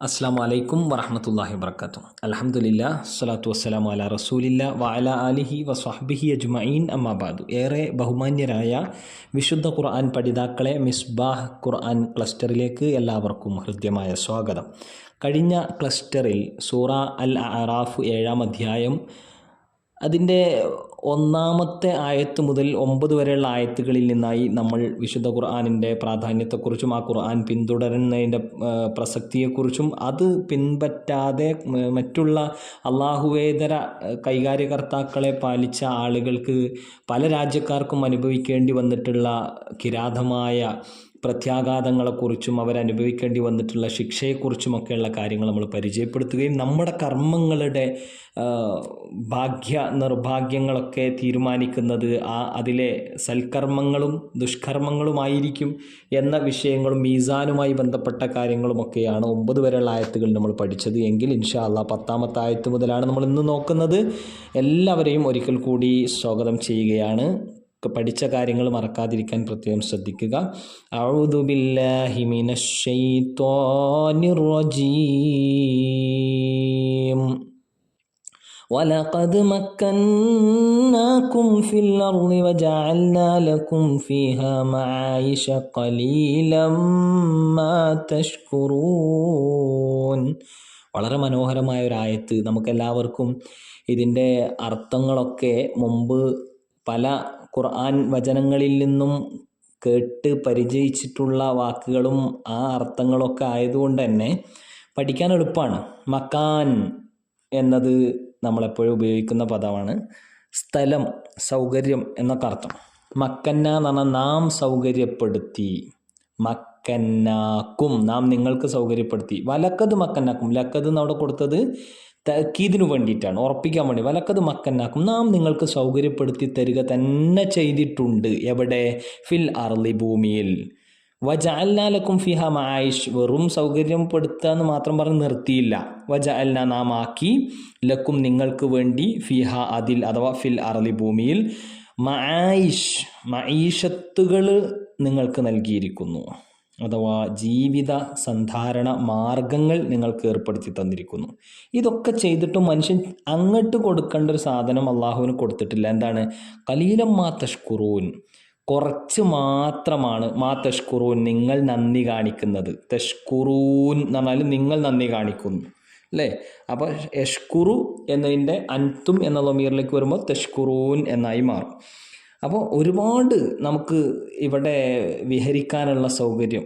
അസ്സാം വലൈക്കും വറഹമത്തല്ലാഹി വർക്കാത്തു അലഹമുല്ല സ്വലാത്തു വസ്സലാം അല റസൂലില്ല വഅല അലിഹി വസ്വഹ്ബിഹി അജ്മഈൻ. അമ്മാബാദു ഏറെ ബഹുമാന്യരായ വിശുദ്ധ ഖുർആൻ പഠിതാക്കളെ മിസ്ബാഹ് ഖുർആൻ ക്ലസ്റ്ററിലേക്ക് എല്ലാവർക്കും ഹൃദ്യമായ സ്വാഗതം. കഴിഞ്ഞ ക്ലസ്റ്ററിൽ സൂറ അൽ അറാഫ് ഏഴാം അധ്യായം അതിന്റെ ഒന്നാമത്തെ ആയത്ത് മുതൽ ഒമ്പത് വരെയുള്ള ആയത്തുകളിൽ നിന്നായി നമ്മൾ വിശുദ്ധ ഖുർആാനിന്റെ പ്രാധാന്യത്തെക്കുറിച്ചും ആ ഖുർആൻ പിന്തുടരുന്നതിന്റെ പ്രസക്തിയെക്കുറിച്ചും അത് പിൻപറ്റാതെ മറ്റുള്ള അള്ളാഹുവേതര കൈകാര്യകർത്താക്കളെ പാലിച്ച ആളുകൾക്ക് പല രാജ്യക്കാർക്കും അനുഭവിക്കേണ്ടി വന്നിട്ടുള്ള കിരാതമായ പ്രത്യാഘാതങ്ങളെക്കുറിച്ചും അവരനുഭവിക്കേണ്ടി വന്നിട്ടുള്ള ശിക്ഷയെക്കുറിച്ചുമൊക്കെയുള്ള കാര്യങ്ങൾ നമ്മൾ പരിചയപ്പെടുത്തുകയും നമ്മുടെ കർമ്മങ്ങളുടെ ഭാഗ്യ നിർഭാഗ്യങ്ങളൊക്കെ തീരുമാനിക്കുന്നത് ആ അതിലെ സൽക്കർമ്മങ്ങളും ദുഷ്കർമ്മങ്ങളുമായിരിക്കും എന്ന വിഷയങ്ങളും മീസാനുമായി ബന്ധപ്പെട്ട കാര്യങ്ങളുമൊക്കെയാണ് ഒമ്പത് വരെയുള്ള ആയത്തുകൾ നമ്മൾ പഠിച്ചത് എങ്കിൽ ഇൻഷാ അള്ളാ പത്താമത്തെ ആയത്ത് മുതലാണ് നമ്മൾ ഇന്ന് നോക്കുന്നത്. എല്ലാവരെയും ഒരിക്കൽ കൂടി സ്വാഗതം ചെയ്യുകയാണ്. പഠിച്ച കാര്യങ്ങൾ മറക്കാതിരിക്കാൻ പ്രത്യേകം ശ്രദ്ധിക്കുക അഊദു ബില്ലാഹി മിനശ് ശൈത്വാനിർ റജീം ولقد مكناكم في الأرض وجعلنا لكم فيها معايش قليلا ما تشكرون വളരെ മനോഹരമായ ഒരു ആയത്ത് നമുക്കെല്ലാവർക്കും ഇതിൻ്റെ അർത്ഥങ്ങളൊക്കെ മുമ്പ് പല ഖുർആൻ വചനങ്ങളിൽ നിന്നും കേട്ട് പരിചയിച്ചിട്ടുള്ള വാക്കുകളും ആ അർത്ഥങ്ങളൊക്കെ ആയതുകൊണ്ട് തന്നെ പഠിക്കാൻ എളുപ്പമാണ്. മക്കാൻ എന്നത് നമ്മളെപ്പോഴും ഉപയോഗിക്കുന്ന പദമാണ്. സ്ഥലം സൗകര്യം എന്നൊക്കെ അർത്ഥം. മക്കന്ന എന്ന് പറഞ്ഞാൽ നാം സൗകര്യപ്പെടുത്തി. മക്കന്നാക്കും. നാം നിങ്ങൾക്ക് സൗകര്യപ്പെടുത്തി. വലക്കത് മക്കന്നാക്കും. ലക്കത് എന്ന് അവിടെ കൊടുത്തത് തക്കീതിനു വേണ്ടിയിട്ടാണ്. ഉറപ്പിക്കാൻ വേണ്ടി. വലക്കത് മക്കന്നാക്കും. നാം നിങ്ങൾക്ക് സൗകര്യപ്പെടുത്തി തരിക തന്നെ ചെയ്തിട്ടുണ്ട്. എവിടെ? ഫിൽ അർലി ഭൂമിയിൽ. വജ അല്ലാലക്കും ഫിഹ മായിഷ് വെറും സൗകര്യപ്പെടുത്തുക എന്ന് മാത്രം പറഞ്ഞ് നിർത്തിയില്ല. വജ അല്ല നാം ആക്കി. ലക്കും നിങ്ങൾക്ക് വേണ്ടി ഫിഹ അതിൽ അഥവാ ഫിൽ അറലി ഭൂമിയിൽ മായിഷ് മഈഷത്തുകൾ നിങ്ങൾക്ക് നൽകിയിരിക്കുന്നു. അഥവാ ജീവിത സന്ധാരണ മാർഗങ്ങൾ നിങ്ങൾക്ക് ഏർപ്പെടുത്തി തന്നിരിക്കുന്നു. ഇതൊക്കെ ചെയ്തിട്ടും മനുഷ്യൻ അങ്ങോട്ട് കൊടുക്കേണ്ട ഒരു സാധനം അള്ളാഹുവിന് കൊടുത്തിട്ടില്ല. എന്താണ്? കലീലം മാ തഷ്കുറൂൻ. കുറച്ച് മാത്രമാണ് മാ തഷ്കുറൂൻ നിങ്ങൾ നന്ദി കാണിക്കുന്നത്. തഷ്കുറൂൻ എന്ന് പറഞ്ഞാൽ നിങ്ങൾ നന്ദി കാണിക്കുന്നു. അല്ലേ? അപ്പോൾ യഷ്കുറു എന്നതിന്റെ അൻതും എന്ന ലൊമീറിലേക്ക് വരുമ്പോൾ തഷ്കുറൂൻ എന്നായി മാറും. അപ്പോൾ ഒരുപാട് നമുക്ക് ഇവിടെ വിഹരിക്കാനുള്ള സൗകര്യം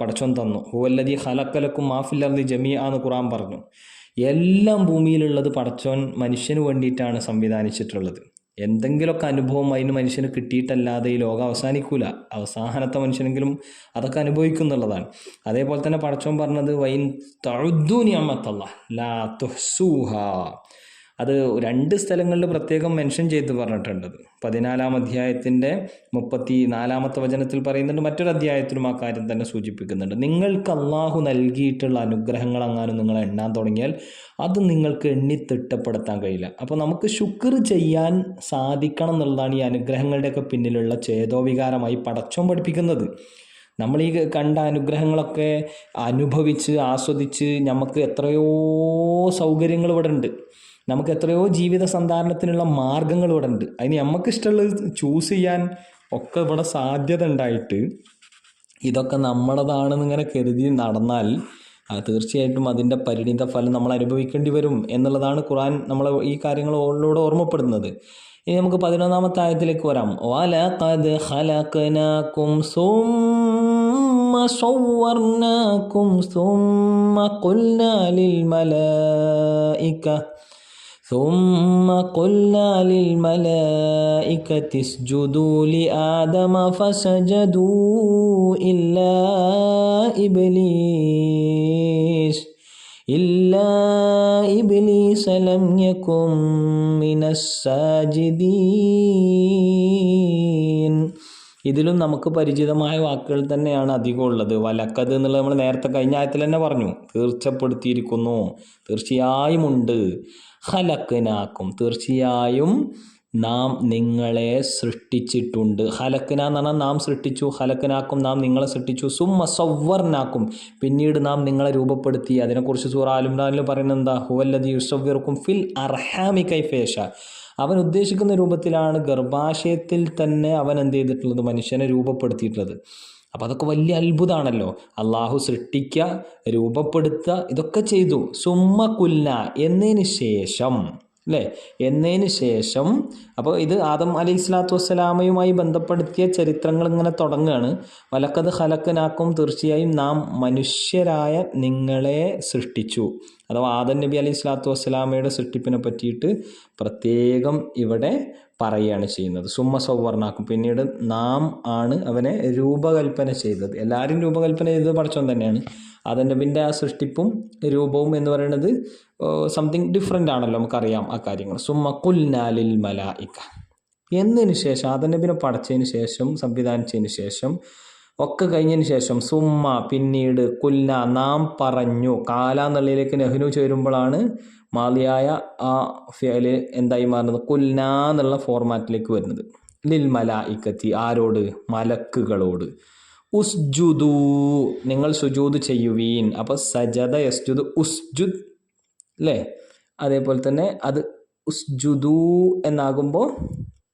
പടച്ചോൻ തന്നു. ഹുവല്ലതി ഹലക്കലക്കും മാഫില്ലർദി ജമിയ എന്ന് ഖുറാൻ പറഞ്ഞു. എല്ലാം ഭൂമിയിലുള്ളത് പടച്ചോൻ മനുഷ്യന് വേണ്ടിയിട്ടാണ് സംവിധാനിച്ചിട്ടുള്ളത്. എന്തെങ്കിലുമൊക്കെ അനുഭവം അതിന് മനുഷ്യന് കിട്ടിയിട്ടല്ലാതെ ഈ ലോകം അവസാനിക്കൂല. അവസാനത്തെ മനുഷ്യനെങ്കിലും അതൊക്കെ അനുഭവിക്കുന്നുള്ളതാണ് അതേപോലെ തന്നെ പടച്ചോൻ പറഞ്ഞത് വൈൻ അമ്മത്തല്ല ലാ തുഹ്സൂഹ. അത് രണ്ട് സ്ഥലങ്ങളിൽ പ്രത്യേകം മെൻഷൻ ചെയ്ത് പറഞ്ഞിട്ടുണ്ട്. പതിനാലാം അധ്യായത്തിന്റെ മുപ്പത്തി നാലാമത്തെ വചനത്തിൽ പറയുന്നുണ്ട് മറ്റൊരു അധ്യായത്തിലും ആ കാര്യം തന്നെ സൂചിപ്പിക്കുന്നുണ്ട്. നിങ്ങൾക്ക് അള്ളാഹു നൽകിയിട്ടുള്ള അനുഗ്രഹങ്ങൾ അങ്ങാനും നിങ്ങൾ എണ്ണാൻ തുടങ്ങിയാൽ അത് നിങ്ങൾക്ക് എണ്ണി തിട്ടപ്പെടുത്താൻ കഴിയില്ല. അപ്പോൾ നമുക്ക് ശുക്ർ ചെയ്യാൻ സാധിക്കണം എന്നുള്ളതാണ് ഈ അനുഗ്രഹങ്ങളുടെയൊക്കെ പിന്നിലുള്ള ചേതോവികാരമായി പടച്ചോം പഠിപ്പിക്കുന്നത്. നമ്മൾ ഈ കണ്ട അനുഗ്രഹങ്ങളൊക്കെ അനുഭവിച്ച് ആസ്വദിച്ച് നമുക്ക് എത്രയോ സൗകര്യങ്ങൾ ഇവിടെ ഉണ്ട്. നമുക്ക് എത്രയോ ജീവിത സന്ധാരണത്തിനുള്ള മാർഗങ്ങൾ ഇവിടെ ഉണ്ട്. അതിന് നമുക്ക് ഇഷ്ടമുള്ളത് ചൂസ് ചെയ്യാൻ ഒക്കെ ഇവിടെ സാധ്യത ഉണ്ടായിട്ട് ഇതൊക്കെ നമ്മളതാണെന്ന് ഇങ്ങനെ കരുതി നടന്നാൽ തീർച്ചയായിട്ടും അതിന്റെ പരിണിത ഫലം നമ്മൾ അനുഭവിക്കേണ്ടി വരും എന്നുള്ളതാണ് ഖുറാൻ നമ്മളെ ഈ കാര്യങ്ങൾ ഓളിലൂടെ ഓർമ്മപ്പെടുന്നത്. ഇനി നമുക്ക് പതിനൊന്നാമത്തെ ആയത്തിലേക്ക് വരാം. വലഖദ് ഖലഖനാകും സുമ്മ സൗവർനാകും സുമ്മ ഖുൽനാ ലിൽ മലായിക ثم قلنا للملائكة اسجدوا لآدم فسجدوا إلا إبليس إلا إبليس لم يكن من الساجدين ഇതിലും നമുക്ക് പരിചിതമായ വാക്കുകൾ തന്നെയാണ് അധികം ഉള്ളത് വലക്കത് എന്നുള്ളത് നമ്മൾ നേരത്തെ കഴിഞ്ഞ ആയത്തിൽ തന്നെ പറഞ്ഞു തീർച്ചപ്പെടുത്തിയിരിക്കുന്നു തീർച്ചയായും ഉണ്ട് ഹലക്കനാക്കും തീർച്ചയായും നാം നിങ്ങളെ സൃഷ്ടിച്ചിട്ടുണ്ട്. ഹലക്കന എന്ന് പറഞ്ഞാൽ നാം സൃഷ്ടിച്ചു ഹലക്കനാക്കും നാം നിങ്ങളെ സൃഷ്ടിച്ചു സുമ്മ സൗവർനാക്കും. പിന്നീട് നാം നിങ്ങളെ രൂപപ്പെടുത്തി. അതിനെക്കുറിച്ച് സൂറ ആലുംറാനിൽ പറയുന്നത് എന്താ? ഹുവല്ലതി യുസവ്യർക്കും ഫിൽ അർഹാമി കൈഫേഷ അവൻ ഉദ്ദേശിക്കുന്ന രൂപത്തിലാണ് ഗർഭാശയത്തിൽ തന്നെ അവൻ എന്ത് ചെയ്തിട്ടുള്ളത്? മനുഷ്യനെ രൂപപ്പെടുത്തിയിട്ടുള്ളത്. അപ്പോൾ അതൊക്കെ വലിയ അത്ഭുതമാണല്ലോ അള്ളാഹു സൃഷ്ടിക്കുക രൂപപ്പെടുത്തുക ഇതൊക്കെ ചെയ്തു. സുമ്മ കുല്ല എന്നതിന് ശേഷം അല്ലേ? എന്നതിന് ശേഷം അപ്പോൾ ഇത് ആദം അലൈഹി സ്വലാത്തു വസ്സലാമയുമായി ബന്ധപ്പെടുത്തിയ ചരിത്രങ്ങൾ ഇങ്ങനെ തുടങ്ങുകയാണ്. വലക്കത് ഹലക്കനാക്കും തീർച്ചയായും നാം മനുഷ്യരായ നിങ്ങളെ സൃഷ്ടിച്ചു. അഥവാ ആദം നബി അലൈഹി സ്വലാത്തു വസ്സലാമയുടെ സൃഷ്ടിപ്പിനെ പറ്റിയിട്ട് പ്രത്യേകം ഇവിടെ പറയുകയാണ് ചെയ്യുന്നത്. സുമ്മ സൗവർണാക്കും. പിന്നീട് നാം ആണ് അവനെ രൂപകൽപ്പന ചെയ്തത്. എല്ലാവരും രൂപകൽപ്പന ചെയ്തത് പഠിച്ചോൻ തന്നെയാണ്. അതിന്റെ ആ സൃഷ്ടിപ്പും രൂപവും എന്ന് പറയുന്നത് സംതിങ് ഡിഫറെന്റ് ആണല്ലോ നമുക്കറിയാം ആ കാര്യങ്ങൾ. സുമ്മ കുൽനാലിൽ മലായിക്ക എന്നതിന് ശേഷം അതിന്റെ പടച്ചതിന് ശേഷം സംവിധാനിച്ചതിന് ശേഷം ഒക്കെ കഴിഞ്ഞതിന് ശേഷം സുമ്മ പിന്നീട് കുല്ല നാം പറഞ്ഞു കാല എന്നുള്ളതിലേക്ക് നെഹ്നു ചേരുമ്പോഴാണ് മാലിയായ ആ ഫിയൽ എന്തായി മാറുന്നത്? കുൽന എന്നുള്ള ഫോർമാറ്റിലേക്ക് വരുന്നത്. ലിൽ മലായിക്കത്തി ആരോട്? മലക്കുകളോട്. ഉസ്ജുദു നിങ്ങൾ സുജൂദ് ചെയ്യുവീൻ. അപ്പോൾ സജദ യസ്ജുദ് ഉസ്ജുദ് അല്ലേ അതേപോലെ തന്നെ അത് ഉസ്ജുദു എന്നാകുമ്പോൾ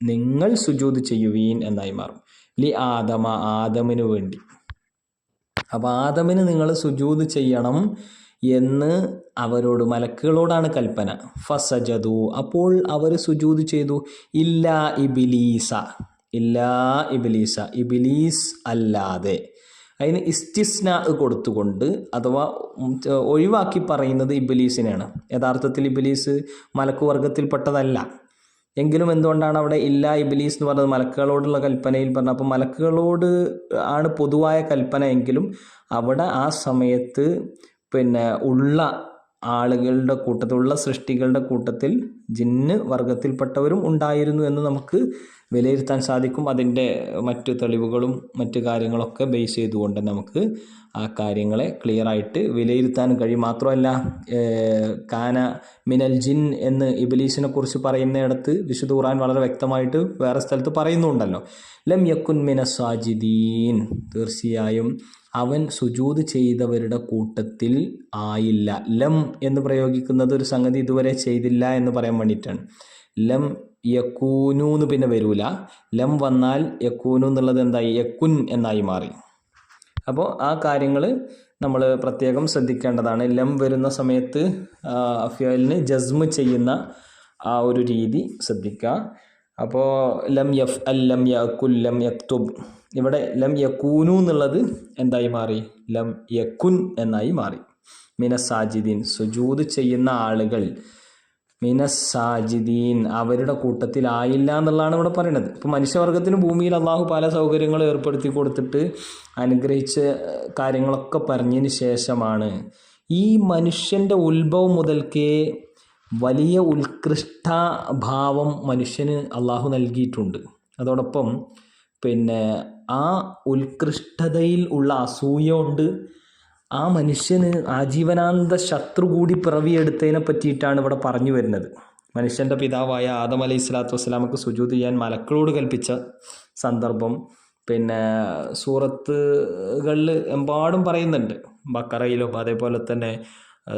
നിങ്ങൾ സുജൂദ് ചെയ്യുവീൻ എന്നായി മാറും. ലി ആദമ ആദമിനു വേണ്ടി. അപ്പോൾ ആദമിന് നിങ്ങൾ സുജൂദ് ചെയ്യണം. എന്ന് അവരോട് മലക്കുകളോടാണ് കൽപ്പന. ഫസജതു അപ്പോൾ അവർ സുജൂത് ചെയ്തു ഇല്ല ഇബിലീസ ഇല്ലാ ഇബിലീസ ഇബിലീസ് അല്ലാതെ. അതിന് ഇസ്തിസ്ന കൊടുത്തുകൊണ്ട് അഥവാ ഒഴിവാക്കി പറയുന്നത് ഇബിലീസിനെയാണ്. യഥാർത്ഥത്തിൽ ഇബിലീസ് മലക്കുവർഗത്തിൽപ്പെട്ടതല്ല എങ്കിലും എന്തുകൊണ്ടാണ് അവിടെ ഇല്ല ഇബിലീസ് എന്ന് പറഞ്ഞത്? മലക്കുകളോടുള്ള കൽപ്പനയിൽ പറഞ്ഞത്. അപ്പോൾ മലക്കുകളോട് ആണ് പൊതുവായ കൽപ്പന എങ്കിലും അവിടെ ആ സമയത്ത് പിന്നെ ഉള്ള ആളുകളുടെ കൂട്ടത്തിലുള്ള സൃഷ്ടികളുടെ കൂട്ടത്തിൽ ജിന്ന് വർഗത്തിൽപ്പെട്ടവരും ഉണ്ടായിരുന്നു എന്ന് നമുക്ക് വിലയിരുത്താൻ സാധിക്കും. അതിന്റെ മറ്റു തെളിവുകളും മറ്റു കാര്യങ്ങളൊക്കെ ബേസ് ചെയ്തുകൊണ്ട് നമുക്ക് ആ കാര്യങ്ങളെ ക്ലിയറായിട്ട് വിലയിരുത്താൻ കഴിയും. മാത്രമല്ല കാന മിനൽ ജിൻ എന്ന് ഇബിലീസിനെ കുറിച്ച് പറയുന്നിടത്ത് വിശുദ്ധ ഖുർആൻ വളരെ വ്യക്തമായിട്ട് വേറെ സ്ഥലത്ത് പറയുന്നുണ്ടല്ലോ. ലം യക്കുൻ മിന സാജിദീൻ. തീർച്ചയായും അവൻ സുജൂത് ചെയ്തവരുടെ കൂട്ടത്തിൽ ആയില്ല. ലം എന്ന് പ്രയോഗിക്കുന്നത് ഒരു സംഗതി ഇതുവരെ ചെയ്തില്ല എന്ന് പറയാൻ വേണ്ടിയിട്ടാണ്. ലം യക്കൂനു എന്ന് പിന്നെ വരൂല. ലം വന്നാൽ യക്കൂനു എന്നുള്ളത് എന്തായി? യക്കുൻ എന്നായി മാറി. അപ്പോൾ ആ കാര്യങ്ങൾ നമ്മൾ പ്രത്യേകം ശ്രദ്ധിക്കേണ്ടതാണ്. ലം വരുന്ന സമയത്ത് അഫ്യലിന് ജസ്മ് ചെയ്യുന്ന ആ ഒരു രീതി ശ്രദ്ധിക്കുക. അപ്പോൾ ലം യഫ് അൽ ലം യക്കുൽ ലം യക്തുബ്. ഇവിടെ ലം യക്കൂനു എന്നുള്ളത് എന്തായി മാറി? ലം യക്കുൻ എന്നായി മാറി. മിനസാജിദീൻ സുജൂത് ചെയ്യുന്ന ആളുകൾ. മിനസാജിദീൻ അവരുടെ കൂട്ടത്തിലായില്ല എന്നുള്ളതാണ് ഇവിടെ പറയുന്നത്. ഇപ്പോൾ മനുഷ്യവർഗത്തിന് ഭൂമിയിൽ അള്ളാഹു പല സൗകര്യങ്ങളും ഏർപ്പെടുത്തി കൊടുത്തിട്ട് അനുഗ്രഹിച്ച കാര്യങ്ങളൊക്കെ പറഞ്ഞതിന് ശേഷമാണ് ഈ മനുഷ്യന്റെ ഉത്ഭവം മുതൽക്കേ വലിയ ഉത്കൃഷ്ടഭാവം മനുഷ്യന് അള്ളാഹു നൽകിയിട്ടുണ്ട്. അതോടൊപ്പം പിന്നെ ആ ഉത്കൃഷ്ടതയിൽ ഉള്ള അസൂയ കൊണ്ട് ആ മനുഷ്യന് ആജീവനാന്ത ശത്രു കൂടി പിറവിയെടുത്തതിനെ പറ്റിയിട്ടാണ് ഇവിടെ പറഞ്ഞു വരുന്നത്. മനുഷ്യന്റെ പിതാവായ ആദം അലൈഹി സ്വലാത്തു വസ്സലാമക്ക് സുജൂത് ചെയ്യാൻ മലക്കളോട് കൽപ്പിച്ച സന്ദർഭം. പിന്നെ സൂറത്തുകളിൽ എമ്പാടും പറയുന്നുണ്ട്. ബക്കറയിലും അതേപോലെ തന്നെ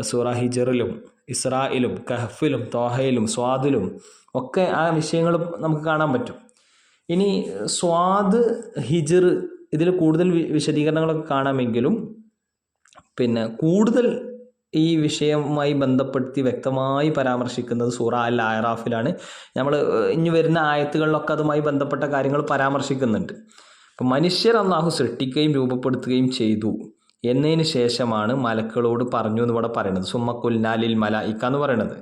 സൂറ ഹിജറിലും ഇസ്രായിലും കഹഫിലും തോഹയിലും സ്വാദിലും ഒക്കെ ആ വിഷയങ്ങൾ നമുക്ക് കാണാൻ പറ്റും. ഇനി സ്വാദ് ഹിജർ ഇതിൽ കൂടുതൽ വിശദീകരണങ്ങളൊക്കെ കാണാമെങ്കിലും പിന്നെ കൂടുതൽ ഈ വിഷയവുമായി ബന്ധപ്പെടുത്തി വ്യക്തമായി പരാമർശിക്കുന്നത് സൂറ അൽ ആയറാഫിലാണ് നമ്മൾ ഇനി വരുന്ന ആയത്തുകളിലൊക്കെ അതുമായി ബന്ധപ്പെട്ട കാര്യങ്ങൾ പരാമർശിക്കുന്നുണ്ട്. അപ്പം മനുഷ്യർ അള്ളാഹു സൃഷ്ടിക്കുകയും രൂപപ്പെടുത്തുകയും ചെയ്തു. എന്നതിന് ശേഷമാണ് മലക്കളോട് പറഞ്ഞു എന്ന് ഇവിടെ പറയുന്നത്. സുമ്മ കുൽനാലിൽ മല ഇക്ക എന്ന് പറയുന്നത്.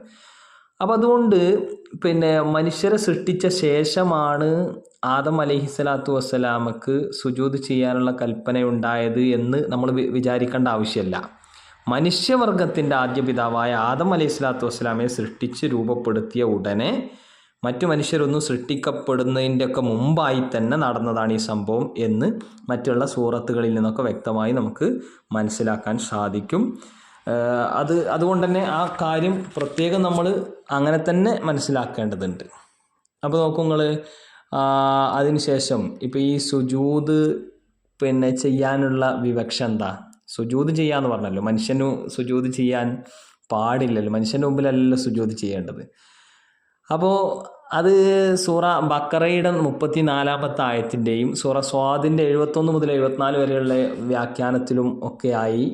അപ്പം അതുകൊണ്ട് പിന്നെ മനുഷ്യരെ സൃഷ്ടിച്ച ശേഷമാണ് ആദം അലഹി സ്വലാത്തു വസ്സലാമക്ക് സുജൂത് ചെയ്യാനുള്ള കൽപ്പനയുണ്ടായത് എന്ന് നമ്മൾ വിചാരിക്കേണ്ട ആവശ്യമില്ല. മനുഷ്യവർഗത്തിന്റെ ആദ്യ പിതാവായ ആദം അലൈഹി സ്വലാത്തു വസ്സലാമയെ സൃഷ്ടിച്ച് രൂപപ്പെടുത്തിയ ഉടനെ മറ്റു മനുഷ്യരൊന്നും സൃഷ്ടിക്കപ്പെടുന്നതിന്റെയൊക്കെ മുമ്പായി തന്നെ നടന്നതാണ് ഈ സംഭവം എന്ന് മറ്റുള്ള സൂറത്തുകളിൽ നിന്നൊക്കെ വ്യക്തമായി നമുക്ക് മനസ്സിലാക്കാൻ സാധിക്കും. അത് അതുകൊണ്ട് തന്നെ ആ കാര്യം പ്രത്യേകം നമ്മൾ അങ്ങനെ തന്നെ മനസ്സിലാക്കേണ്ടതുണ്ട്. അപ്പോൾ നോക്കൂ നിങ്ങൾ അതിനുശേഷം ഇപ്പോൾ ഈ സുജൂത് പിന്നെ ചെയ്യാനുള്ള വിവക്ഷ എന്താ? സുജൂത് ചെയ്യാന്ന് പറഞ്ഞല്ലോ. മനുഷ്യനു സുജൂത് ചെയ്യാൻ പാടില്ലല്ലോ. മനുഷ്യന്റെ മുമ്പിലല്ലല്ലോ സുജൂത് ചെയ്യേണ്ടത്. അപ്പോൾ അത് സൂറ ബക്കറയുടെ മുപ്പത്തി നാലാമത്തെ ആയത്തിന്റെയും സൂറ സ്വാദിന്റെ എഴുപത്തൊന്ന് മുതൽ എഴുപത്തിനാല് വരെയുള്ള വ്യാഖ്യാനത്തിലും ഒക്കെ ആയി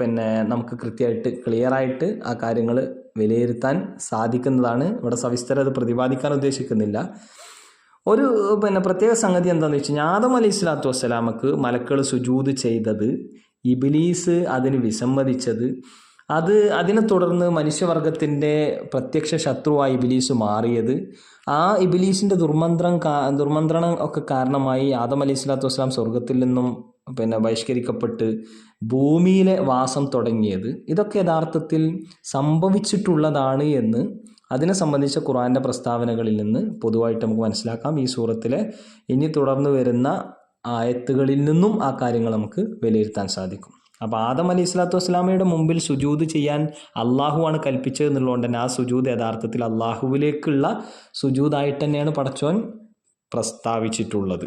പിന്നെ നമുക്ക് കൃത്യമായിട്ട് ക്ലിയറായിട്ട് ആ കാര്യങ്ങൾ വിലയിരുത്താൻ സാധിക്കുന്നതാണ്. ഇവിടെ സവിസ്തരം പ്രതിപാദിക്കാൻ ഉദ്ദേശിക്കുന്നില്ല. ഒരു പിന്നെ പ്രത്യേക സംഗതി എന്താണെന്ന് വെച്ച് കഴിഞ്ഞാൽ ആദം അലി സ്വലാത്തു വസ്സലാമക്ക് മലക്കൾ സുജൂത് ചെയ്തത് ഇബിലീസ് അതിന് വിസമ്മതിച്ചത് അത് അതിനെ തുടർന്ന് മനുഷ്യവർഗത്തിന്റെ പ്രത്യക്ഷ ശത്രുവായി ഇബിലീസ് മാറിയത്. ആ ഇബിലീസിന്റെ ദുർമന്ത്രം ദുർമന്ത്രണം ഒക്കെ കാരണമായി ആദം അലി സ്വലാത്തു വസ്സലാം സ്വർഗത്തിൽ നിന്നും പിന്നെ ബഹിഷ്കരിക്കപ്പെട്ട് ഭൂമിയിലെ വാസം തുടങ്ങിയത്. ഇതൊക്കെ യഥാർത്ഥത്തിൽ സംഭവിച്ചിട്ടുള്ളതാണ് എന്ന് അതിനെ സംബന്ധിച്ച ഖുറാന്റെ പ്രസ്താവനകളിൽ നിന്ന് പൊതുവായിട്ട് നമുക്ക് മനസ്സിലാക്കാം. ഈ സൂറത്തിലെ ഇനി തുടർന്ന് വരുന്ന ആയത്തുകളിൽ നിന്നും ആ കാര്യങ്ങൾ നമുക്ക് വിലയിരുത്താൻ സാധിക്കും. അപ്പോൾ ആദം അലി ഇസ്ലാത്തു വസ്സലാമയുടെ മുമ്പിൽ സുജൂത് ചെയ്യാൻ അള്ളാഹുവാണ് കൽപ്പിച്ചത് എന്നുള്ളതുകൊണ്ട് തന്നെ ആ സുജൂത് യഥാർത്ഥത്തിൽ അള്ളാഹുവിലേക്കുള്ള സുജൂതായിട്ട് തന്നെയാണ് പടച്ചോൻ പ്രസ്താവിച്ചിട്ടുള്ളത്.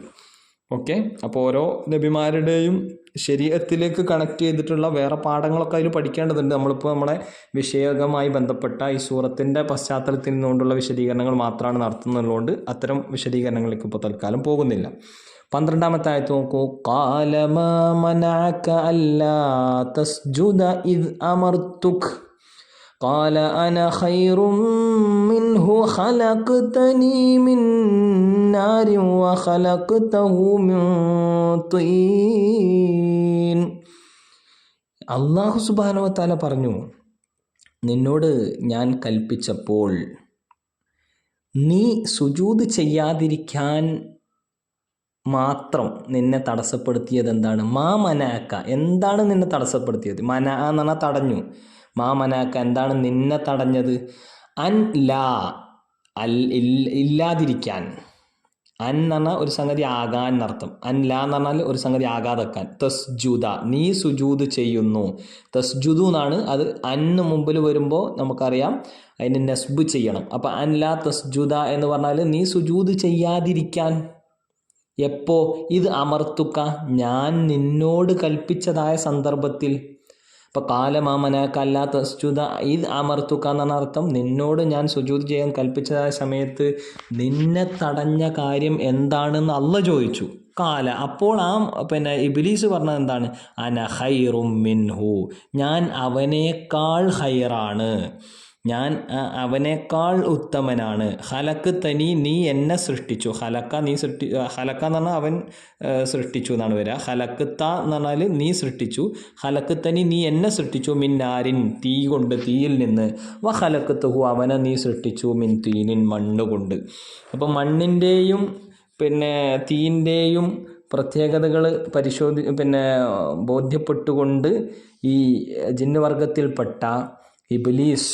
ഓക്കെ അപ്പോൾ ഓരോ നബിമാരുടെയും ശരീരത്തിലേക്ക് കണക്ട് ചെയ്തിട്ടുള്ള വേറെ പാഠങ്ങളൊക്കെ അതിൽ പഠിക്കേണ്ടതുണ്ട്. നമ്മളിപ്പോൾ നമ്മളെ വിഷയകമായി ബന്ധപ്പെട്ട ഈ സൂറത്തിന്റെ പശ്ചാത്തലത്തിൽ നിന്നുകൊണ്ടുള്ള വിശദീകരണങ്ങൾ മാത്രമാണ് നടത്തുന്നതുകൊണ്ട് അത്തരം വിശദീകരണങ്ങളിലേക്ക് ഇപ്പോൾ തൽക്കാലം പോകുന്നില്ല. പന്ത്രണ്ടാമത്തെ ആയത്ത് നോക്കൂ കാലമനക അല്ലാ തസ്ജുദ ഇദ് അമർത്തുക് قال أنا خير منه خلقتني من نار وخلقته من طين അള്ളാഹു സുബാനവത്താല പറഞ്ഞു നിന്നോട് ഞാൻ കൽപ്പിച്ചപ്പോൾ നീ സുജൂത് ചെയ്യാതിരിക്കാൻ മാത്രം നിന്നെ തടസ്സപ്പെടുത്തിയത് എന്താണ് മാ മനാക്ക എന്താണ് നിന്നെ തടസ്സപ്പെടുത്തിയത്? മന എന്ന് പറഞ്ഞാൽ തടഞ്ഞു. മാ മനാക്ക എന്താണ് നിന്നെ തടഞ്ഞത്? അൻ ലാ അൽ ഇല്ലാതിരിക്കാൻ. അൻ എന്ന് ഒരു സംഗതി ആകാൻ എന്നർത്ഥം അൻ ലാ എന്ന് പറഞ്ഞാൽ ഒരു സംഗതി ആകാതെക്കാൻ. തസ്ജുദ നീ സുജൂത് ചെയ്യുന്നു. തസ്ജുദു എന്നാണ് അത് അന്ന് മുമ്പിൽ വരുമ്പോൾ നമുക്കറിയാം അതിന് നസ്ബ് ചെയ്യണം. അപ്പം അൻ ലാ തസ്ജുദ എന്ന് പറഞ്ഞാൽ നീ സുജൂത് ചെയ്യാതിരിക്കാൻ. എപ്പോ ഇത് അമർത്തുക്ക ഞാൻ നിന്നോട് കൽപ്പിച്ചതായ സന്ദർഭത്തിൽ. ഇപ്പൊ കാലമാമനക്കല്ല സ്തുത ഇത് അമർത്തുക്ക എന്നാണ് അർത്ഥം. നിന്നോട് ഞാൻ സുജൂത് ചെയ്യാൻ കൽപ്പിച്ചതായ സമയത്ത് നിന്നെ തടഞ്ഞ കാര്യം എന്താണെന്ന് അല്ല ചോദിച്ചു. കാല. അപ്പോൾ ആ പിന്നെ ഇബിലീസ് പറഞ്ഞത് എന്താണ്? അന ഹൈറും മിൻഹു. ഞാൻ അവനേക്കാൾ ഹൈറാണ്. ഞാൻ അവനേക്കാൾ ഉത്തമനാണ്. ഹലക്ക് തനി നീ എന്നെ സൃഷ്ടിച്ചു. ഹലക്ക നീ സൃഷ്ടി ഹലക്ക എന്ന് പറഞ്ഞാൽ അവൻ സൃഷ്ടിച്ചു എന്നാണ് വരിക. ഹലക്ക് ത എന്ന് പറഞ്ഞാൽ നീ സൃഷ്ടിച്ചു. ഹലക്ക് തനി നീ എന്നെ സൃഷ്ടിച്ചു. മിന്നാരിൻ നാരിൻ തീ കൊണ്ട് തീയിൽ നിന്ന്. വ ഹലക്ക് തുഹു അവനെ നീ സൃഷ്ടിച്ചു. മിൻ തീനിൻ മണ്ണ് കൊണ്ട്. അപ്പം മണ്ണിന്റെയും പിന്നെ തീന്റെയും പ്രത്യേകതകൾ പരിശോധി പിന്നെ ബോധ്യപ്പെട്ടുകൊണ്ട് ഈ ജിന്നുവർഗത്തിൽപ്പെട്ട ഇബിലീസ്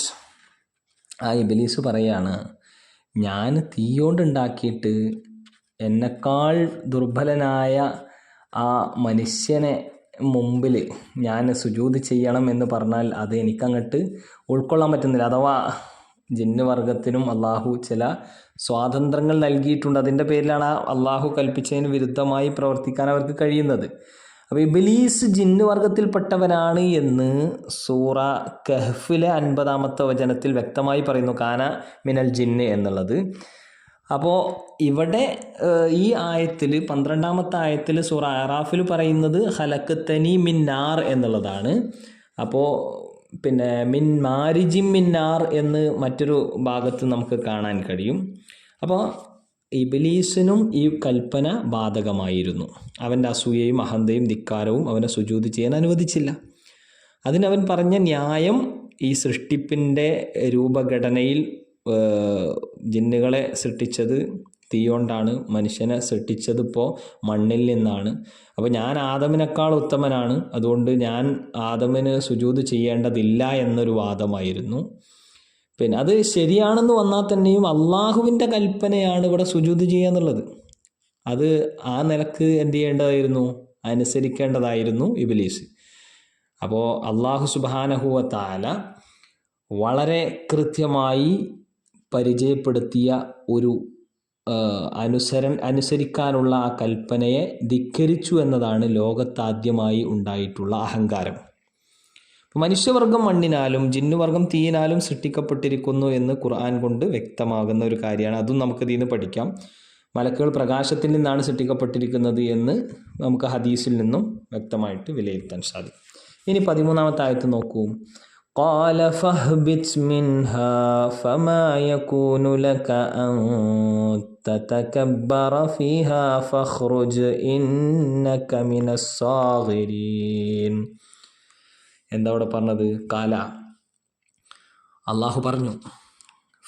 ആ ഇബിലീസ് പറയാണ് ഞാൻ തീയോണ്ടുണ്ടാക്കിയിട്ട് എന്നെക്കാൾ ദുർബലനായ ആ മനുഷ്യനെ മുമ്പിൽ ഞാൻ സുജൂത് ചെയ്യണം എന്ന് പറഞ്ഞാൽ അത് എനിക്കങ്ങോട്ട് ഉൾക്കൊള്ളാൻ പറ്റുന്നില്ല. അഥവാ ജിന്നുവർഗത്തിനും അള്ളാഹു ചില സ്വാതന്ത്ര്യങ്ങൾ നൽകിയിട്ടുണ്ട്. അതിന്റെ പേരിലാണ് ആ അള്ളാഹു കൽപ്പിച്ചതിന് വിരുദ്ധമായി പ്രവർത്തിക്കാൻ അവർക്ക് കഴിയുന്നത്. അപ്പോൾ ഇബിലീസ് ജിന്ന് വർഗത്തിൽപ്പെട്ടവനാണ് എന്ന് സൂറ കഹ്ഫിലെ അൻപതാമത്തെ വചനത്തിൽ വ്യക്തമായി പറയുന്നു കാന മിനൽ ജിന്ന് എന്നുള്ളത്. അപ്പോൾ ഇവിടെ ഈ ആയത്തിൽ പന്ത്രണ്ടാമത്തെ ആയത്തിൽ സൂറ അറാഫിൽ പറയുന്നത് ഹലക്കത്തനി മിന്നാർ എന്നുള്ളതാണ്. അപ്പോൾ പിന്നെ മിൻ മാരിജിം മിന്നാർ എന്ന് മറ്റൊരു ഭാഗത്ത് നമുക്ക് കാണാൻ കഴിയും. അപ്പോൾ ഇബിലീസിനും ഈ കൽപ്പന ബാധകമായിരുന്നു. അവന്റെ അസൂയയും അഹന്തയും ധിക്കാരവും അവനെ സുജൂത് ചെയ്യാൻ അനുവദിച്ചില്ല. അതിനവൻ പറഞ്ഞ ന്യായം ഈ സൃഷ്ടിപ്പിന്റെ രൂപഘടനയിൽ ജിന്നുകളെ സൃഷ്ടിച്ചത് തീയോണ്ടാണ് മനുഷ്യനെ സൃഷ്ടിച്ചതിപ്പോൾ മണ്ണിൽ നിന്നാണ്. അപ്പോൾ ഞാൻ ആദമിനേക്കാൾ ഉത്തമനാണ് അതുകൊണ്ട് ഞാൻ ആദമിന് സുജൂത് ചെയ്യേണ്ടതില്ല എന്നൊരു വാദമായിരുന്നു. പിന്നെ അത് ശരിയാണെന്ന് വന്നാൽ തന്നെയും അള്ളാഹുവിന്റെ കൽപ്പനയാണ് ഇവിടെ സുജൂത് ചെയ്യുക എന്നുള്ളത്. അത് ആ നിലയ്ക്ക് എന്ത് ചെയ്യേണ്ടതായിരുന്നു? അനുസരിക്കേണ്ടതായിരുന്നു ഇബിലീസ്. അപ്പോൾ അള്ളാഹു സുബാനഹുവ താല വളരെ കൃത്യമായി പരിചയപ്പെടുത്തിയ ഒരു അനുസരൻ അനുസരിക്കാനുള്ള ആ കൽപ്പനയെ ധിക്കരിച്ചു എന്നതാണ് ലോകത്താദ്യമായി ഉണ്ടായിട്ടുള്ള അഹങ്കാരം. മനുഷ്യവർഗം മണ്ണിനാലും ജിന്നുവർഗം തീയിനാലും സൃഷ്ടിക്കപ്പെട്ടിരിക്കുന്നു എന്ന് ഖുർആൻ കൊണ്ട് വ്യക്തമാകുന്ന ഒരു കാര്യമാണ് അതും നമുക്ക് ഇതിൽ നിന്ന് പഠിക്കാം മലക്കുകൾ പ്രകാശത്തിൽ നിന്നാണ് സൃഷ്ടിക്കപ്പെട്ടിരിക്കുന്നത് എന്ന് നമുക്ക് ഹദീസിൽ നിന്നും വ്യക്തമായിട്ട് വിലയിരുത്താൻ സാധിക്കും ഇനി പതിമൂന്നാമത്തെ ആയത്ത് നോക്കൂ قال فاهبط منها فما يكون لك أن تتكبر فيها فاخرج إنك من الصاغرين എന്താ അവിടെ പറഞ്ഞത്? കാല. അള്ളാഹു പറഞ്ഞു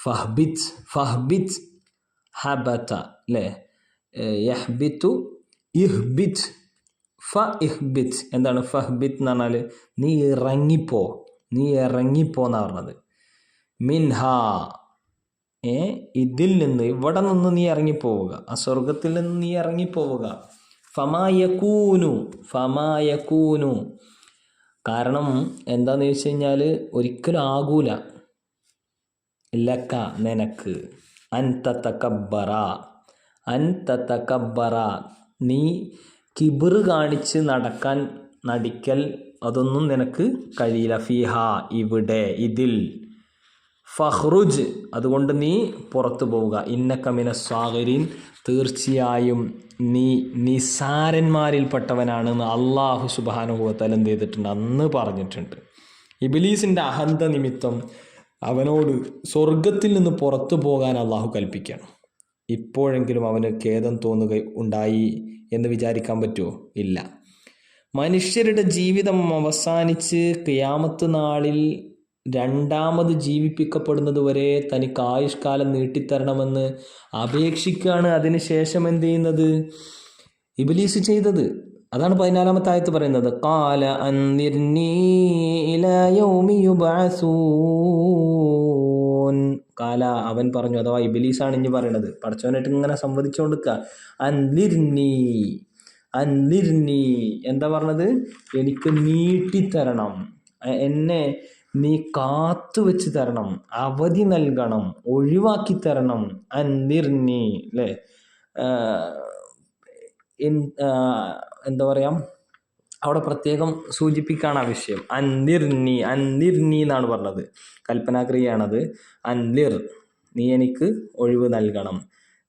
ഫഹ്ബിച്ച് ഫഹ്ബിച്ച് ഹബത്ത അല്ലേ യഹ്ബിത്തു ഇഹ്ബിത്ത് ഫ എന്താണ് ഫഹ്ബിത്ത് എന്ന് പറഞ്ഞാൽ നീ ഇറങ്ങിപ്പോ നീ ഇറങ്ങിപ്പോ എന്നാണ് പറഞ്ഞത്. മിൻഹ ഏ ഇതിൽ നിന്ന് ഇവിടെ നിന്ന് നീ ഇറങ്ങിപ്പോവുക. ആ സ്വർഗത്തിൽ നിന്ന് നീ ഇറങ്ങിപ്പോവുക. ഫമായക്കൂനു ഫമായക്കൂനു കാരണം എന്താന്ന് ചോദിച്ചു കഴിഞ്ഞാൽ ഒരിക്കലും ആകൂല. ലക്ക നിനക്ക്. അൻ തക്കബറ. അൻ തക്കബറ. നീ കിബിറ് കാണിച്ച് നടക്കാൻ നടിക്കൽ അതൊന്നും നിനക്ക് കഴിയില്ല. ഫിഹ ഇവിടെ ഇതിൽ. ഫഹ്റുജ് അതുകൊണ്ട് നീ പുറത്തു പോവുക. ഇന്നക്കമിന സ്വാഗരീൻ തീർച്ചയായും നീ നിസാരന്മാരിൽപ്പെട്ടവനാണെന്ന് അള്ളാഹു സുബാനുഭവത്താൽ എന്ത് ചെയ്തിട്ടുണ്ട്? അന്ന് പറഞ്ഞിട്ടുണ്ട്. ഇബിലീസിന്റെ അഹന്ത നിമിത്തം അവനോട് സ്വർഗത്തിൽ നിന്ന് പുറത്തു പോകാൻ അള്ളാഹു കൽപ്പിക്കണം ഇപ്പോഴെങ്കിലും അവന് ഖേദം തോന്നുക ഉണ്ടായി എന്ന് വിചാരിക്കാൻ പറ്റുമോ? ഇല്ല. മനുഷ്യരുടെ ജീവിതം അവസാനിച്ച് ക്യാമത്ത് നാളിൽ രണ്ടാമത് ജീവിപ്പിക്കപ്പെടുന്നത് വരെ തനിക്ക് ആയുഷ്കാലം നീട്ടിത്തരണമെന്ന് അപേക്ഷിക്കുകയാണ്. അതിന് ശേഷം എന്ത് ചെയ്യുന്നത്? ഇബിലീസ് ചെയ്തത്. അതാണ് പതിനാലാമത്തെ ആയത്ത് പറയുന്നത്. കാല കാല അവൻ പറഞ്ഞു അഥവാ ഇബിലീസാണ് ഇനി പറയണത്. പടച്ചവനായിട്ട് ഇങ്ങനെ സംവദിച്ചുകൊണ്ടിരിക്കുക അന്നിർനീ അന്നിർനീ എന്താ പറഞ്ഞത്? എനിക്ക് നീട്ടിത്തരണം. എന്നെ നീ കാത്തു വെച്ച് തരണം അവധി നൽകണം ഒഴിവാക്കി തരണം. അന്തിർനി അല്ലേ എന്താ പറയാ? അവിടെ പ്രത്യേകം സൂചിപ്പിക്കുകയാണ് ആ വിഷയം. അന്നിർനി അന്നിർനി എന്നാണ് പറഞ്ഞത്. കൽപ്പനാക്രിയയാണത്. അന്നിർ നീ എനിക്ക് ഒഴിവ് നൽകണം.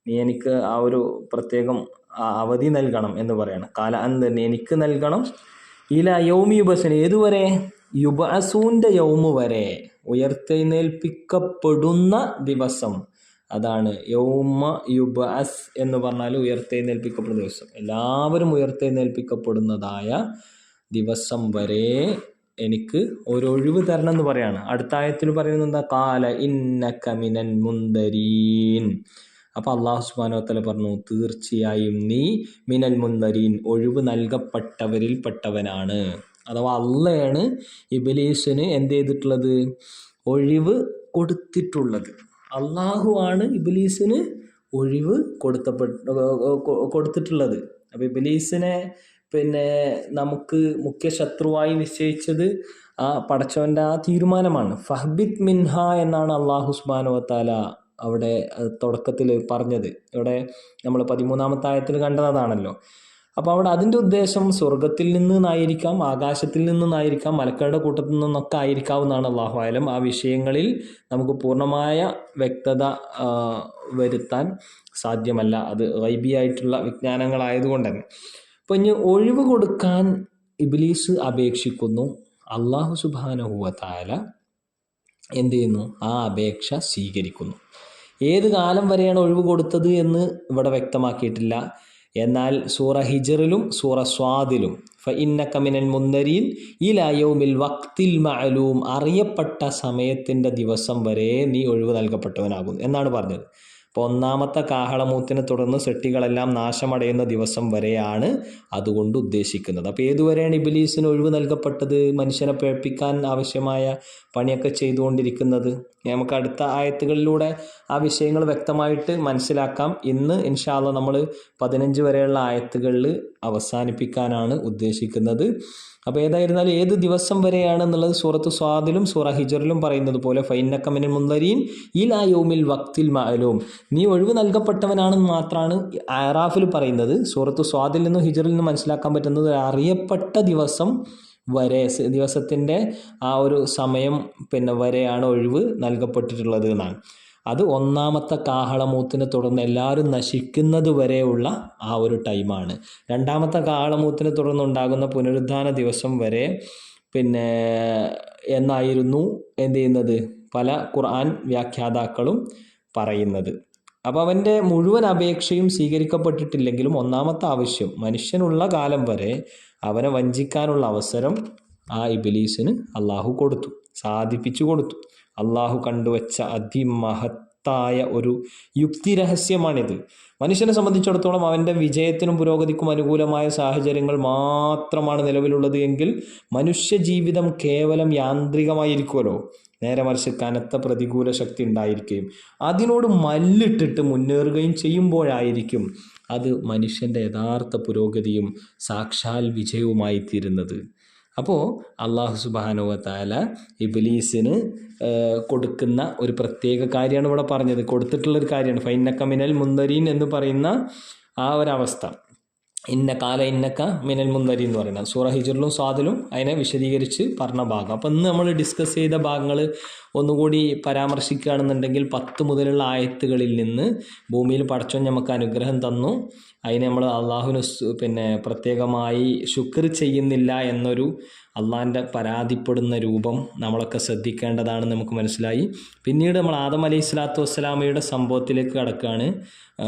നീ എനിക്ക് ആ ഒരു പ്രത്യേകം അവധി നൽകണം എന്ന് പറയണം. കാല അന്ന് എനിക്ക് നൽകണം. ഇല യൗമി ഉപസന ഏതുവരെ? യുബസൂന്റെ യൗമു വരെ ഉയർത്തെഴുന്നേൽപ്പിക്കപ്പെടുന്ന ദിവസം. അതാണ് യൗമ യുബഅസ് എന്ന് പറഞ്ഞാൽ ഉയർത്തെഴുന്നേൽപ്പിക്കപ്പെടുന്ന ദിവസം. എല്ലാവരും ഉയർത്തെഴുന്നേൽപ്പിക്കപ്പെടുന്നതായ ദിവസം വരെ എനിക്ക് ഒരു ഒഴിവ് തരണം എന്ന് പറയാണ്. അടുത്ത ആയത്തിൽ പറയുന്നത് എന്താ? കാല ഇന്നക മിനൽ മുന്തരീൻ. അപ്പോൾ അള്ളാഹു സുബാനോത്തല പറഞ്ഞു തീർച്ചയായും നീ മിനൽ മുന്തരീൻ ഒഴിവ് നൽകപ്പെട്ടവരിൽ പെട്ടവനാണ് അഥവാ അള്ളയാണ് ഇബലീസിന് എന്ത് ചെയ്തിട്ടുള്ളത്? ഒഴിവ് കൊടുത്തിട്ടുള്ളത്. അള്ളാഹു ആണ് ഇബലീസിന് ഒഴിവ് കൊടുത്തപ്പെട്ട കൊടുത്തിട്ടുള്ളത്. അപ്പോൾ ഇബലീസിനെ പിന്നെ നമുക്ക് മുഖ്യ ശത്രുവായി നിശ്ചയിച്ചത് ആ പടച്ചവന്റെ ആ തീരുമാനമാണ്. ഫഹ്ബിത് മിൻഹ എന്നാണ് അള്ളാഹു സുബാനുവത്താല അവിടെ തുടക്കത്തിൽ പറഞ്ഞത്. ഇവിടെ നമ്മൾ പതിമൂന്നാമത്തെ ആയത്തിൽ കണ്ടതാണല്ലോ. അപ്പോൾ അവിടെ അതിന്റെ ഉദ്ദേശം സ്വർഗത്തിൽ നിന്നായിരിക്കാം ആകാശത്തിൽ നിന്നായിരിക്കാം മലക്കളുടെ കൂട്ടത്തിൽ നിന്നൊക്കെ ആയിരിക്കാവുന്നതാണ് അള്ളാഹു ആ വിഷയങ്ങളിൽ നമുക്ക് പൂർണമായ വ്യക്തത വരുത്താൻ സാധ്യമല്ല. അത് വൈബിയായിട്ടുള്ള വിജ്ഞാനങ്ങളായതുകൊണ്ട് തന്നെ അപ്പോൾ ഇനി ഒഴിവ് കൊടുക്കാൻ ഇബിലീസ് അപേക്ഷിക്കുന്നു. അള്ളാഹു സുബാനഹുവത്തായ എന്ത് ചെയ്യുന്നു? ആ അപേക്ഷ സ്വീകരിക്കുന്നു. ഏത് കാലം വരെയാണ് ഒഴിവ് കൊടുത്തത് എന്ന് ഇവിടെ വ്യക്തമാക്കിയിട്ടില്ല. എന്നാൽ സൂറ ഹിജറിലും സൂറ സ്വാദിലും ഫ ഇന്ന കമിനൽ മുന്നരിയിൽ ലായവുമിൽ വക്തിൽ മഅലൂം അറിയപ്പെട്ട സമയത്തിന്റെ ദിവസം വരെ നീ ഒഴിവ് നൽകപ്പെട്ടവനാകും എന്നാണ് പറഞ്ഞത്. അപ്പോൾ ഒന്നാമത്തെ കാഹളമൂത്തിനെ തുടർന്ന് സെട്ടികളെല്ലാം നാശമടയുന്ന ദിവസം വരെയാണ് അതുകൊണ്ട് ഉദ്ദേശിക്കുന്നത്. അപ്പോൾ ഏതുവരെയാണ് ഇബിലീസിന് ഒഴിവ് നൽകപ്പെട്ടത്? മനുഷ്യനെ പേപ്പിക്കാൻ ആവശ്യമായ പണിയൊക്കെ ചെയ്തുകൊണ്ടിരിക്കുന്നത്. നമുക്ക് അടുത്ത ആയത്തുകളിലൂടെ ആ വിഷയങ്ങൾ വ്യക്തമായിട്ട് മനസ്സിലാക്കാം. ഇന്ന് ഇൻഷാല്ല നമ്മൾ പതിനഞ്ച് വരെയുള്ള ആയത്തുകളിൽ അവസാനിപ്പിക്കാനാണ് ഉദ്ദേശിക്കുന്നത്. അപ്പോൾ ഏതായിരുന്നാലും ഏത് ദിവസം വരെയാണെന്നുള്ളത് സൂറത്ത് സ്വാദിലും സൂറ ഹിജറിലും പറയുന്നത് പോലെ ഫൈനക്കമിന് മുന്തരീൻ ഈ ലായോമിൽ വക്തിൽ മാലോം നീ ഒഴിവ് നൽകപ്പെട്ടവനാണെന്ന് മാത്രമാണ് ആറാഫിൽ പറയുന്നത്. സൂറത്ത് സ്വാദിൽ നിന്നും ഹിജറിൽ നിന്നും മനസ്സിലാക്കാൻ പറ്റുന്നത് അറിയപ്പെട്ട ദിവസം വരെ ദിവസത്തിന്റെ ആ ഒരു സമയം പിന്നെ വരെയാണ് ഒഴിവ് നൽകപ്പെട്ടിട്ടുള്ളത് എന്നാണ്. അത് ഒന്നാമത്തെ കാഹളമൂത്തിനെ തുടർന്ന് എല്ലാവരും നശിക്കുന്നത് വരെയുള്ള ആ ഒരു ടൈമാണ്. രണ്ടാമത്തെ കാഹളമൂത്തിനെ തുടർന്ന് ഉണ്ടാകുന്ന പുനരുദ്ധാന ദിവസം വരെ പിന്നെ എന്നായിരുന്നു? എന്ത് ചെയ്യുന്നത്? പല ഖുർആൻ വ്യാഖ്യാതാക്കളും പറയുന്നത്. അപ്പോൾ അവന്റെ മുഴുവൻ അപേക്ഷയും സ്വീകരിക്കപ്പെട്ടിട്ടില്ലെങ്കിലും ഒന്നാമത്തെ ആവശ്യം മനുഷ്യനുള്ള കാലം വരെ അവനെ വഞ്ചിക്കാനുള്ള അവസരം ആ ഇബിലീസിന് അള്ളാഹു കൊടുത്തു സാധിപ്പിച്ചു കൊടുത്തു. അള്ളാഹു കണ്ടുവച്ച അതിമഹത്തായ ഒരു യുക്തി രഹസ്യമാണിത് മനുഷ്യനെ സംബന്ധിച്ചിടത്തോളം അവന്റെ വിജയത്തിനും പുരോഗതിക്കും അനുകൂലമായ സാഹചര്യങ്ങൾ മാത്രമാണ് നിലവിലുള്ളത് എങ്കിൽ മനുഷ്യ ജീവിതം കേവലം യാന്ത്രികമായിരിക്കുമല്ലോ. നേരെ മറിച്ച് കനത്ത പ്രതികൂല ശക്തി ഉണ്ടായിരിക്കുകയും അതിനോട് മല്ലിട്ടിട്ട് മുന്നേറുകയും ചെയ്യുമ്പോഴായിരിക്കും അത് മനുഷ്യന്റെ യഥാർത്ഥ പുരോഗതിയും സാക്ഷാൽ വിജയവുമായി തീരുന്നത് അപ്പോൾ അള്ളാഹു സുബാനുവ താല ഇബിലീസിന് കൊടുക്കുന്ന ഒരു പ്രത്യേക കാര്യമാണ് ഇവിടെ പറഞ്ഞത്. കൊടുത്തിട്ടുള്ളൊരു കാര്യമാണ്. ഫൈനക്ക മിനൽ മുന്തരീൻ എന്ന് പറയുന്ന ആ ഒരവസ്ഥ. ഇന്ന കാല ഇന്നക്ക മിനൽ മുന്തരി എന്ന് പറയുന്നത് സൂറ ഹിജറിലും സ്വാദിലും അതിനെ വിശദീകരിച്ച് പറഞ്ഞ ഭാഗം. അപ്പോൾ ഇന്ന് നമ്മൾ ഡിസ്കസ് ചെയ്ത ഭാഗങ്ങൾ ഒന്നുകൂടി പരാമർശിക്കുകയാണെന്നുണ്ടെങ്കിൽ പത്ത് മുതലുള്ള ആയത്തുകളിൽ നിന്ന് ഭൂമിയിൽ പടച്ചോൻ നമുക്ക് അനുഗ്രഹം തന്നു. അതിനെ നമ്മൾ അള്ളാഹുവിന് പിന്നെ പ്രത്യേകമായി ശുക്ർ ചെയ്യുന്നില്ല എന്നൊരു അള്ളാഹിന്റെ പരാതിപ്പെടുന്ന രൂപം നമ്മളൊക്കെ ശ്രദ്ധിക്കേണ്ടതാണെന്ന് നമുക്ക് മനസ്സിലായി. പിന്നീട് നമ്മൾ ആദം അലൈഹി സ്വലാത്തു വസ്സലാമയുടെ സംഭവത്തിലേക്ക് കടക്കുകയാണ്.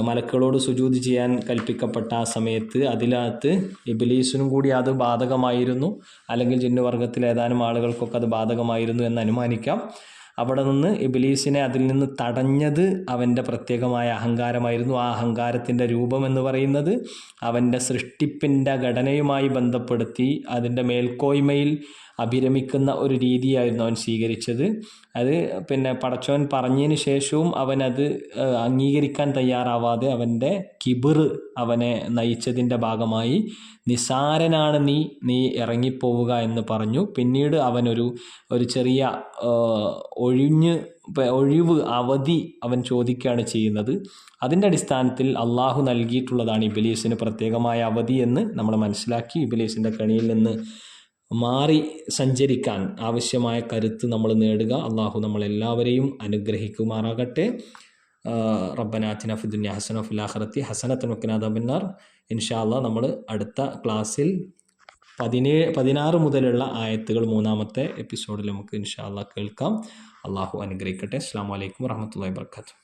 മലക്കളോട് സുജൂതി ചെയ്യാൻ കൽപ്പിക്കപ്പെട്ട ആ സമയത്ത് അതിനകത്ത് ഇബിലീസിനും കൂടി അത് ബാധകമായിരുന്നു. അല്ലെങ്കിൽ ജിന്നുവർഗത്തിലെ ഏതാനും ആളുകൾക്കൊക്കെ അത് ബാധകമായിരുന്നു എന്ന് അനുമാനിക്കാം. അവിടെ നിന്ന് ഇബിലീസിനെ അതിൽ നിന്ന് തടഞ്ഞത് അവന്റെ പ്രത്യേകമായ അഹങ്കാരമായിരുന്നു. ആ അഹങ്കാരത്തിന്റെ രൂപം എന്ന് പറയുന്നത് അവന്റെ സൃഷ്ടിപ്പിന്റെ ഘടനയുമായി ബന്ധപ്പെടുത്തി അതിന്റെ മേൽക്കോയ്മയിൽ അഭിരമിക്കുന്ന ഒരു രീതിയായിരുന്നു അവൻ സ്വീകരിച്ചത്. അത് പിന്നെ പടച്ചോൻ പറഞ്ഞതിന് ശേഷവും അവനത് അംഗീകരിക്കാൻ തയ്യാറാവാതെ അവന്റെ കിബിർ അവനെ നയിച്ചതിന്റെ ഭാഗമായി നിസാരനാണ് നീ നീ ഇറങ്ങിപ്പോവുക എന്ന് പറഞ്ഞു. പിന്നീട് അവനൊരു ഒരു ചെറിയ ഒഴിഞ്ഞ് ഒഴിവ് അവധി അവൻ ചോദിക്കുകയാണ് ചെയ്യുന്നത്. അതിന്റെ അടിസ്ഥാനത്തിൽ അള്ളാഹു നൽകിയിട്ടുള്ളതാണ് ഇബിലീസിന് പ്രത്യേകമായ അവധി എന്ന് നമ്മൾ മനസ്സിലാക്കി ഇബിലീസിന്റെ കണിയിൽ നിന്ന് മാറി സഞ്ചരിക്കാൻ ആവശ്യമായ കരുത്ത് നമ്മൾ നേടുക. അള്ളാഹു നമ്മളെല്ലാവരെയും അനുഗ്രഹിക്കുമാറാകട്ടെ. റബ്ബനാത്തിന ഫിദുന്യ ഹസന ഹസനത്തനുക്കിനാദബിന്നാർ ഇൻഷാ അള്ളാഹ് നമ്മൾ അടുത്ത ക്ലാസ്സിൽ പതിനേഴ് പതിനാറ് മുതലുള്ള ആയത്തുകൾ മൂന്നാമത്തെ എപ്പിസോഡിൽ നമുക്ക് ഇൻഷാ അള്ളാഹ് കേൾക്കാം. അള്ളാഹു അനുഗ്രഹിക്കട്ടെ. അസ്സാം വലൈക്കും വർഹമത്തല്ലാ വർക്കാത്തു